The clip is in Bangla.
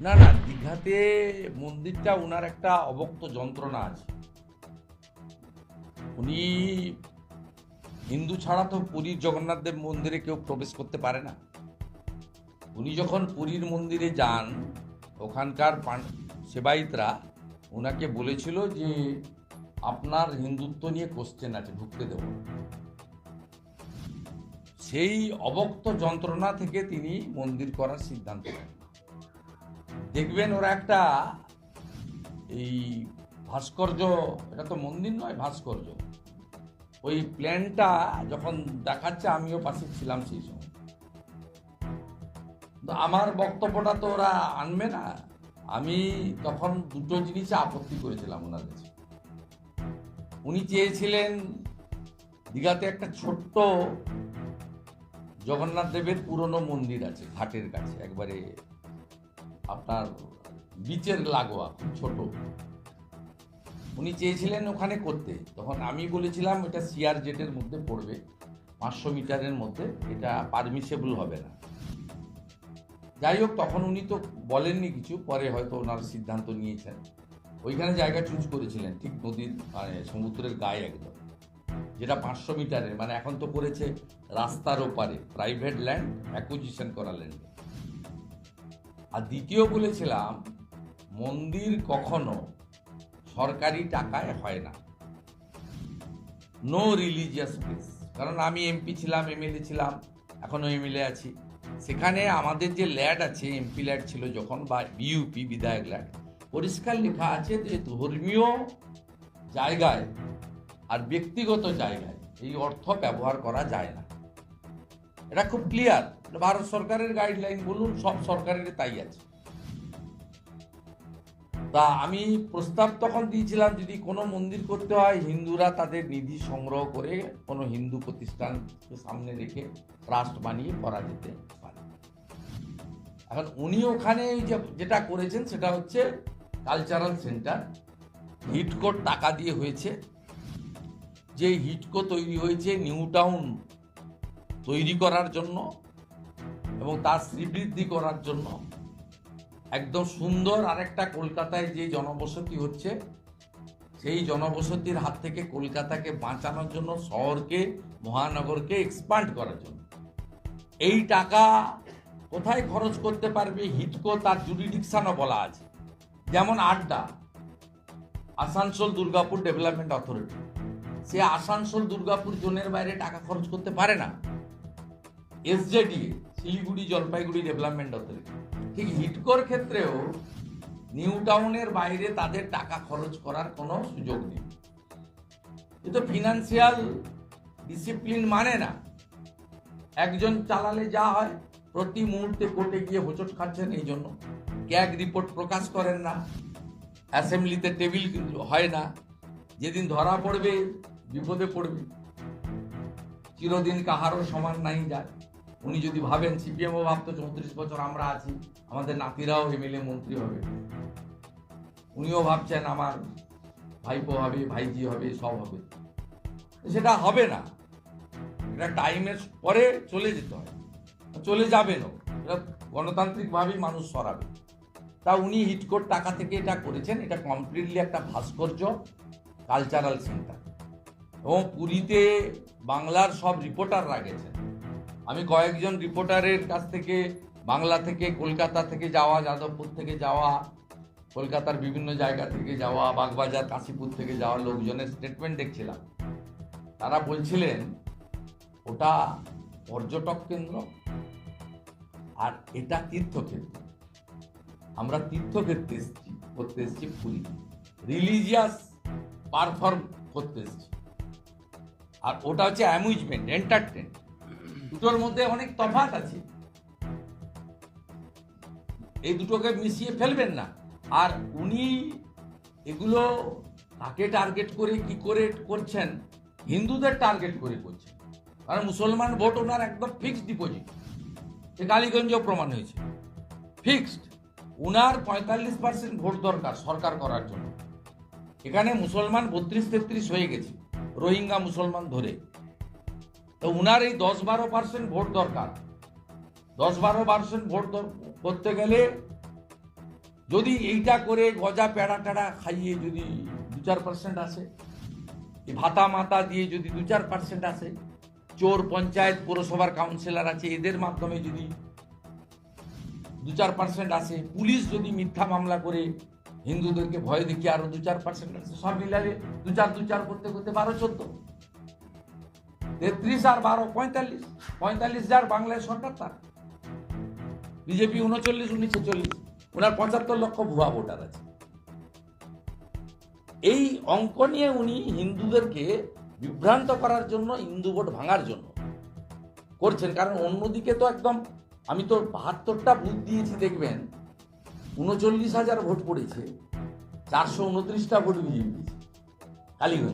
না না, দীঘাতে মন্দিরটা ওনার একটা অবক্ত যন্ত্রণা আছে। উনি হিন্দু ছাড়া তো পুরীর জগন্নাথ দেব মন্দিরে কেউ প্রবেশ করতে পারে না। উনি যখন পুরীর মন্দিরে যান, ওখানকার সেবায়িতরা ওনাকে বলেছিল যে, আপনার হিন্দুত্ব নিয়ে কোশ্চেন আছে, ঢুকতে দেব সেই অবক্ত যন্ত্রণা থেকে তিনি মন্দির করার সিদ্ধান্ত নেন। দেখবেন ওরা একটা এই ভাস্কর্য, এটা তো মন্দির নয়, ভাস্কর্য। ওই প্ল্যানটা যখন দেখাচ্ছে, আমিও পাশে ছিলাম সেই সময়। আমার বক্তব্যটা তো ওরা আনবে না। আমি তখন দুটো জিনিসে আপত্তি করেছিলাম ওনার কাছে উনি চেয়েছিলেন দীঘাতে একটা ছোট্ট জগন্নাথ দেবের পুরনো মন্দির আছে, ঘাটের কাছে, একবারে আপনার বিচের লাগোয়া, ছোট। উনি চেয়েছিলেন ওখানে করতে। তখন আমি বলেছিলাম, এটা সিআর জেটের মধ্যে পড়বে। পাঁচশো মিটারের মধ্যে এটা পারমিসেবল হবে না। যাই হোক, তখন উনি তো বলেননি কিছু। পরে হয়তো ওনার সিদ্ধান্ত নিয়েছেন। ওইখানে জায়গা চুজ করেছিলেন, ঠিক নদীর মানে সমুদ্রের গায়ে একদম। যেটা পাঁচশো মিটারের মানে এখন তো করেছে রাস্তার ওপারে। প্রাইভেট ল্যান্ড অ্যাকুজিশন করা ল্যান্ডে আর দ্বিতীয় বলেছিলাম, মন্দির কখনো সরকারি টাকায় হয় না। নো রিলিজিয়াস প্লেস কারণ আমি এমপি ছিলাম এমএলএ ছিলাম, এখনও এমএলএ আছি। সেখানে আমাদের যে ল্যাড আছে এমপি ল্যাড ছিল যখন, বা বিইউপি বিধায়ক ল্যাড। পরিষ্কার লেখা আছে যে ধর্মীয় জায়গায় আর ব্যক্তিগত জায়গায় এই অর্থ ব্যবহার করা যায় না। এটা খুব ক্লিয়ার ভারত সরকারের গাইডলাইন বলুন, সব সরকারের তাই আছে। তা আমি প্রস্তাব তখন দিয়েছিলাম, যদি কোনো মন্দির করতে হয়, হিন্দুরা তাদের নিধি সংগ্রহ করে কোনো হিন্দু প্রতিষ্ঠানকে সামনে রেখে ট্রাস্ট বানিয়ে করা। যেতে পারে এখন উনি ওখানে যেটা করেছেন, সেটা হচ্ছে কালচারাল সেন্টার হিটকোর টাকা দিয়ে হয়েছে। যে হিটকো তৈরি হয়েছে, নিউ টাউন তৈরি করার জন্য। এবং তার শ্রীবৃদ্ধি করার জন্য একদম সুন্দর আরেকটা কলকাতায় যে জনবসতি হচ্ছে, সেই জনবসতির হাত থেকে কলকাতাকে বাঁচানোর জন্য, শহরকে, মহানগরকে এক্সপান্ড করার জন্য। এই টাকা কোথায় খরচ করতে পারবে হিটকো, তার জুরিডিকশনও বলা আছে। যেমন ADDA, Asansol Durgapur development authority সে আসানসোল দুর্গাপুর জোনের বাইরে টাকা খরচ করতে পারে না। SJDA Siliguri Jalpaiguri development authority ঠিক হিটকোর ক্ষেত্রেও নিউ টাউনের বাইরে তাদের টাকা খরচ করার কোনো সুযোগ নেই। এ তো ফিনান্সিয়াল ডিসিপ্লিন মানে না। একজন চালালে যা হয়, প্রতি মুহূর্তে কোর্টে গিয়ে হোঁচট খাচ্ছেন এই জন্য। ক্যাগ রিপোর্ট প্রকাশ করেন না। অ্যাসেম্বলিতে টেবিল হয় না। যেদিন ধরা পড়বে, বিপদে পড়বে। চিরদিন কাহারও সমান নাই যায়। উনি যদি ভাবেন সিপিএমও ভাবতো চৌত্রিশ বছর আমরা আছি, আমাদের নাতিরাও এমএলএ মন্ত্রী হবে। উনিও ভাবছেন আমার ভাইপো হবে, ভাইজি হবে, সব হবে। সেটা হবে না। এটা টাইমের পরে চলে যেতে হয় চলে যাবেনও এটা গণতান্ত্রিকভাবেই মানুষ সরাবে। তা উনি হিটকোর টাকা থেকে এটা করেছেন। এটা কমপ্লিটলি একটা ভাস্কর্য কালচারাল সেন্টার এবং পুরীতে বাংলার সব রিপোর্টাররা গেছেন। আমি কয়েকজন রিপোর্টারের কাছ থেকে, বাংলা থেকে, কলকাতা থেকে যাওয়া, যাদবপুর থেকে যাওয়া, কলকাতার বিভিন্ন জায়গা থেকে যাওয়া, বাগবাজার, কাশীপুর থেকে যাওয়া লোকজনের স্টেটমেন্ট দেখছিলাম। তারা বলছিলেন, ওটা পর্যটক কেন্দ্র আর এটা তীর্থক্ষেত্র। আমরা তীর্থক্ষেত্রে এসেছি, করতে এসেছি পুরী। রিলিজিয়াস পারফর্ম করতে এসেছি। আর ওটা হচ্ছে অ্যামিউজমেন্ট এন্টারটেন দুটোর মধ্যে অনেক তফাত আছে। এই দুটোকে মিশিয়ে ফেলবেন না। আর উনি এগুলো কাকে টার্গেট করে কি করে করছেন, হিন্দুদের টার্গেট করে করছেন। কারণ মুসলমান ভোট ওনার একদম ফিক্সড ডিপোজিট সে কালীগঞ্জেও প্রমাণ হয়েছে। ফিক্সড উনার পঁয়তাল্লিশ পার্সেন্ট ভোট দরকার সরকার করার জন্য। এখানে মুসলমান বত্রিশ তেত্রিশ হয়ে গেছে। রোহিঙ্গা মুসলমান ধরে। তো উনার এই দশ বারো পার্সেন্ট ভোট দরকার। দশ বারো পার্সেন্ট ভোট করতে গেলে যদি এইটা করে গজা প্যাড়া টেড়া খাইয়ে যদি দু চার পার্সেন্ট আসে ভাতা মাতা দিয়ে যদি দু চার পার্সেন্ট আসে, চোর পঞ্চায়েত পৌরসভার কাউন্সিলর আছে, এদের মাধ্যমে যদি দু চার পার্সেন্ট আসে, পুলিশ যদি মিথ্যা মামলা করে হিন্দুদেরকে ভয় দেখিয়ে আরও দু চার পার্সেন্ট আসে, সব মিলালে দু চার দু চার করতে করতে বারো চোদ্দ। তেত্রিশ আর বারো, পঁয়তাল্লিশ। পঁয়তাল্লিশ যার বাংলায় সরকার তার। বিজেপি উনচল্লিশ, উনি ছেচল্লিশ। ওনার পঁচাত্তর লক্ষ ভুয়া ভোটার আছে। এই অঙ্ক নিয়ে উনি হিন্দুদেরকে বিভ্রান্ত করার জন্য, হিন্দু ভোট ভাঙার জন্য করছেন। কারণ অন্যদিকে তো একদম, আমি তো বাহাত্তরটা বুথ দিয়েছি, দেখবেন। উনচল্লিশ হাজার ভোট পড়েছে, চারশো উনত্রিশটা ভোট বিজেপি কালীগঞ্জ